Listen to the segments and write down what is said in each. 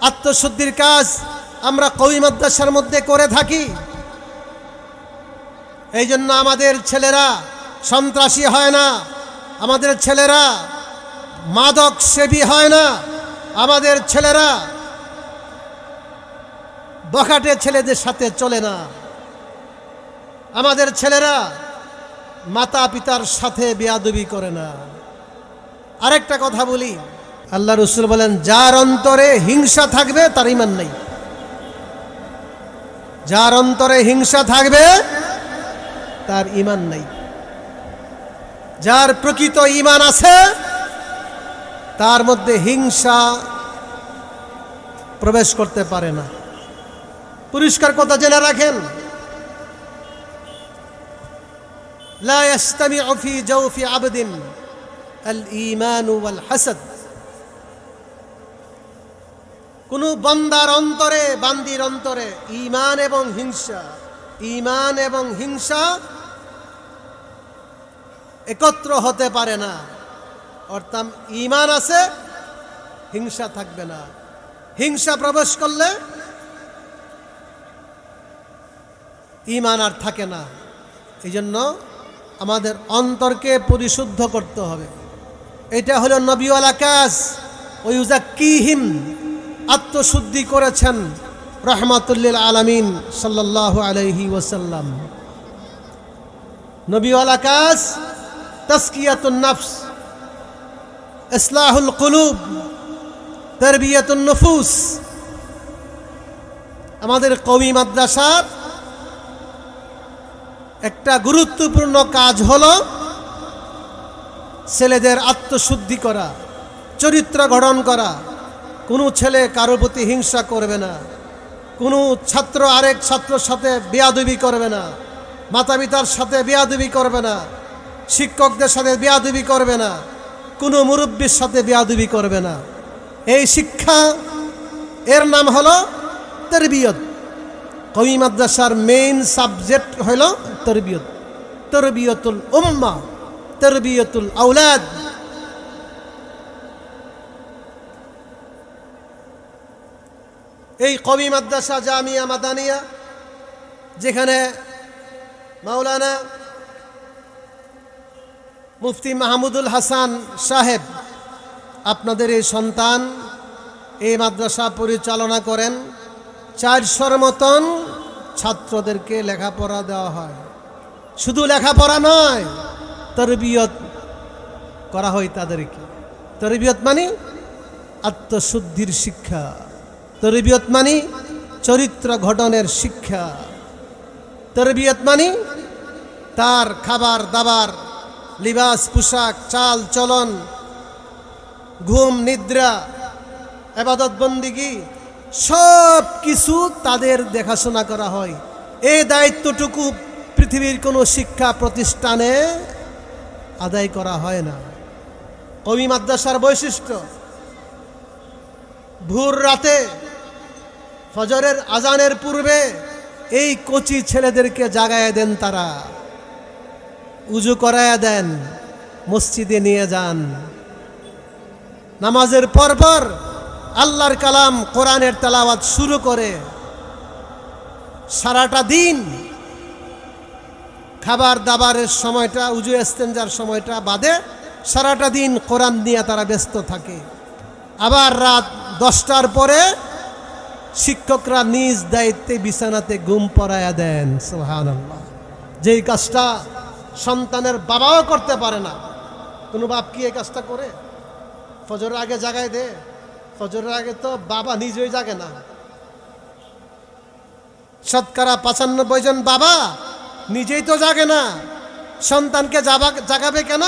আত্মশুদ্ধির কাজ আমরা কবি মাদ্রাসার মধ্যে করে থাকি। এই জন্য আমাদের ছেলেরা সন্ত্রাসী হয় না। আমাদের ছেলেরা মাদক সেবী হয় না। আমাদের ছেলেরা বখাটে ছেলেদের সাথে চলে না। আমাদের ছেলেরা মাতা পিতার সাথে বেয়াদবি করে না। আরেকটা কথা বলি আল্লাহ রসুল বলেন যার অন্তরে হিংসা থাকবে তার ইমান নেই যার অন্তরে হিংসা থাকবে তার ইমান নেই যার প্রকৃত ইমান আছে তার মধ্যে হিংসা প্রবেশ করতে পারে না পরিষ্কার কথা জেনে রাখেন لا يستمع في جوف عبد الإيمان والحسد কোন বন্দার অন্তরে, বান্দির অন্তরে ইমান এবং হিংসা ইমান এবং হিংসা একত্র হতে পারে না। অর্থাৎ ইমান আছে, হিংসা থাকবে না। হিংসা প্রবেশ করলে ইমান আর থাকে না। এই জন্য আমাদের অন্তরকে পরিশুদ্ধ করতে হবে। এটা হলো নবীওয়ালা কাজ। ওইউজা কিহিম আত্মশুদ্ধি করেছেন রহমাতুল্লিল আলমিন সাল্লাহ আলহি ওসাল্লাম নবীওয়ালা কাজ তস্কিয়াতুন নফস, ইসলাহুল কুলুব, তরবিয়াতুন নফুস। আমাদের কবি মাদ্রাসার একটা গুরুত্বপূর্ণ কাজ হল ছেলেদের আত্মশুদ্ধি করা, চরিত্র গঠন করা। কোনো ছেলে কারোর প্রতি হিংসা করবে না। কোনো ছাত্র আরেক ছাত্রর সাথে বেয়াদবি করবে না। মাতা পিতার সাথে বেয়াদবি করবে না। শিক্ষকদের সাথে বেয়াদবি করবে না। কোনো মুরব্বীর সাথে বেয়াদবি করবে না। এই শিক্ষা, এর নাম হলো তরবিয়ত। কবি মাদ্রাসার মেইন সাবজেক্ট হইল তরবিয়ত। তরবিয়তুল উম্মা, তরবিয়তুল আউলাদ এই কবি মাদ্রাসা জামিয়া মাদানিয়া, যেখানে মাওলানা মুফতি মাহমুদুল হাসান সাহেব আপনাদের এই সন্তান এই মাদ্রাসা পরিচালনা করেন, চারশোর মতন ছাত্রদেরকে লেখাপড়া দেওয়া হয়। শুধু লেখাপড়া নয়, তরবিয়ত করা হয় তাদেরকে। তরবিয়ত মানে আত্মশুদ্ধির শিক্ষা। তরবিয়ত মানে চরিত্র ঘটনের শিক্ষা। তরবিয়ত মানে তার খাবার, দাবার, লিবাস, পোশাক, চাল, চলন, ঘুম, নিদ্রা, এবাদত, বন্দিগি, সব কিছু তাদের দেখাশোনা করা হয়। এই দায়িত্বটুকু পৃথিবীর কোনো শিক্ষা প্রতিষ্ঠানে আদায় করা হয় না। কবি মাদ্রাসার বৈশিষ্ট্য, ভোর রাতে ফজরের আজানের পূর্বে এই কচি ছেলেদেরকে জাগায় দেন তারা। উজু করায়া দেন, মসজিদে নিয়ে যান। নামাজের পরপর আল্লাহর কালাম কোরআনের তেলাওয়াত শুরু করে। সারাটা দিন খাবার দাবারের সময়টা, উজু এস্তেঞ্জার সময়টা বাদে সারাটা দিন কোরআন নিয়ে তারা ব্যস্ত থাকে। আবার রাত দশটার পরে শিক্ষকরা নিজ দায়িত্বে বিছানাতে গুম পড়ায়া দেন সোহান যেই কাজটা সন্তানের বাবাও করতে পারে না, কোনো বাপ কি এই কাজটা করে? ফজরের আগে জাগায় দে, ফজরের আগে তো বাবা নিজেই জাগে না। শতকরা পঁচানব্বই জন বাবা নিজেই তো জাগে না। সন্তানকে যাবা জাগাবে কেন?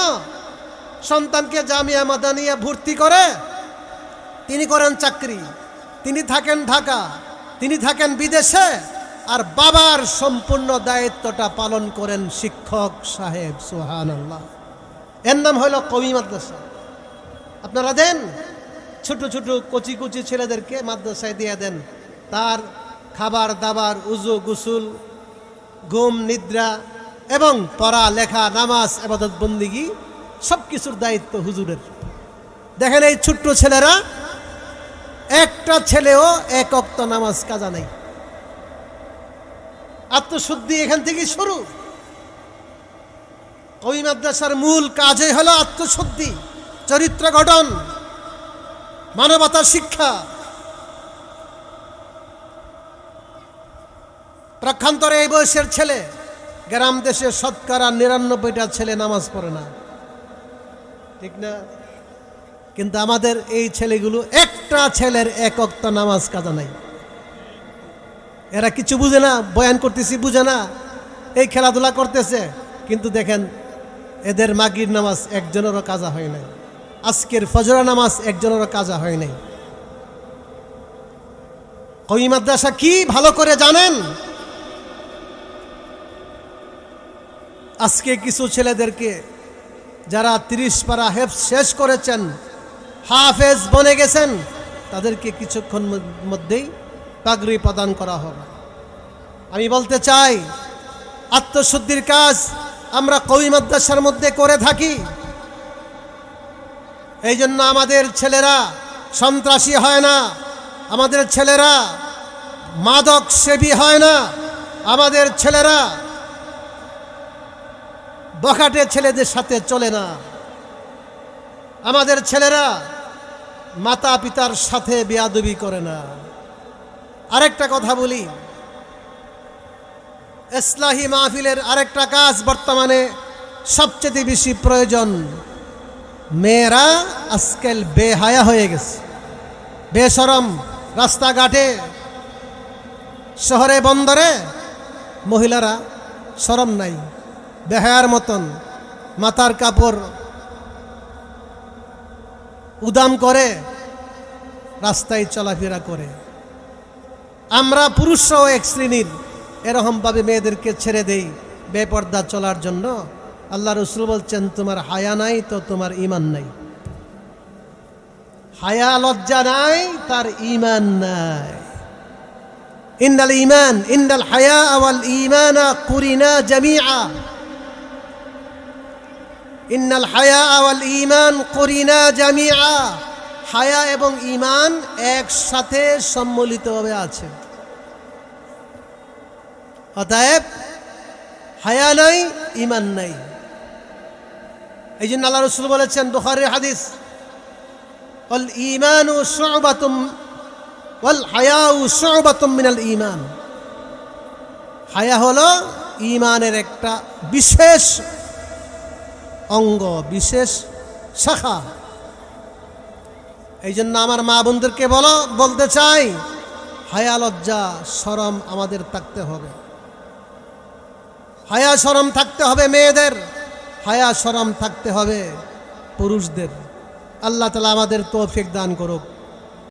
সন্তানকে জামিয়া মাদানিয়া ভর্তি করে তিনি করেন চাকরি। তিনি থাকেন ঢাকা, তিনি থাকেন বিদেশে, আর বাবার সম্পূর্ণ দায়িত্বটা পালন করেন শিক্ষক সাহেব সুহান আল্লাহ এর নাম হলো কবি মাদ্রাসা। আপনারা দেন? ছোট ছোট কচি কুচি ছেলেদেরকে মাদ্রাসায় দিয়ে দেন। তার খাবার দাবার, উজু, গুসুল, ঘুম, নিদ্রা এবং পড়া, লেখা, নামাজ এবাদত বন্দিগি সব কিছুর দায়িত্ব হুজুরের। দেখেন এই ছোট্ট ছেলেরা একটা ছেলেও এক অক্ত নামাজ কাজা নেই। আত্মশুদ্ধি এখান থেকে শুরু। ওই মাদ্রাসার মূল কাজই হলো আত্মশুদ্ধি, চরিত্র গঠন মানবতার শিক্ষা। প্রক্ষান্তরে এই বয়সের ছেলে, গ্রাম দেশে শতকরা নিরানব্বইটা ছেলে নামাজ পড়ে না। ঠিক না? কিন্তু আমাদের এই ছেলেগুলো একটা ছেলের এক অক্ত নামাজ কাজা নাই। এরা কিছু বুঝে না, বয়ান করতেছি, বুঝে না। এই খেলাধুলা করতেছে, কিন্তু দেখেন এদের মাগির নামাজ একজনেরও কাজা হয় নাই। আজকের ফজরা নামাজ একজনেরও কাজা হয় নাই। কই মাদ্রাসা কি ভালো করে জানেন? আজকে কিছু ছেলেদেরকে যারা তিরিশ পারা হেফ শেষ করেছেন, হাফেজ বনে গেছেন তাদেরকে কিছুক্ষণ মধ্যেই পাগড়ি প্রদান করা হবে। আমি বলতে চাই, আত্মশুদ্ধির কাজ আমরা কবি মাদ্রাসার মধ্যে করে থাকি। এই জন্য আমাদের ছেলেরা সন্ত্রাসী হয় না। আমাদের ছেলেরা মাদক সেবী হয় না। আমাদের ছেলেরা বখাটে ছেলেদের সাথে চলে না। আমাদের ছেলেরা মাতা পিতার সাথে বেয়াদবি করে না। আরেকটা কথা বলি। ইসলাহি মাহফিলের আরেকটা কাজ বর্তমানে সবচেয়ে বেশি প্রয়োজন। মেয়েরা আজকাল বেহায়া হয়ে গেছে। বেসরম রাস্তাঘাটে, শহরে, বন্দরে মহিলারা সরম নাই। বেহায়ার মতন মাথার কাপড় উদাম করে, রাস্তায় চলাফেরা করে। আমরা পুরুষরাও এক শ্রেণির, এরকমভাবে মেয়েদেরকে ছেড়ে দেই বেপর্দা চলার জন্য। আল্লাহ রসুল বলছেন, তোমার হায়া নাই তো তোমার ইমান নাই। হায়া, লজ্জা নাই, তার ইমান নাই। ইন্দাল ইমান ইন্দাল হায়া আওয়াল ইমানা কুরিনা জামিআ। ইন্নাল হায়া আওয়াল ইমান করিনা জামিআ। হায়া এবং ইমান একসাথে সম্মিলিতভাবে আছে। অতএব, হায়া নাই ইমান নাই। এই জন্য আল্লাহ রসুল বলেছেন বুখারের হাদিস, ওয়াল ইমানু শুবাতুম, ওয়াল হায়াউ শুবাতুম মিনাল ইমান হায়া হলো ইমানের একটা বিশেষ অঙ্গ বিশেষ শাখা। এই জন্য আমার মা বোনদেরকে বলো, বলতে চাই, হায়া, লজ্জা, সরম আমাদের থাকতে হবে। হায়া, সরম থাকতে হবে মেয়েদের, হায়া, সরম থাকতে হবে পুরুষদের। আল্লাহ তালা আমাদের তৌফিক দান করুক।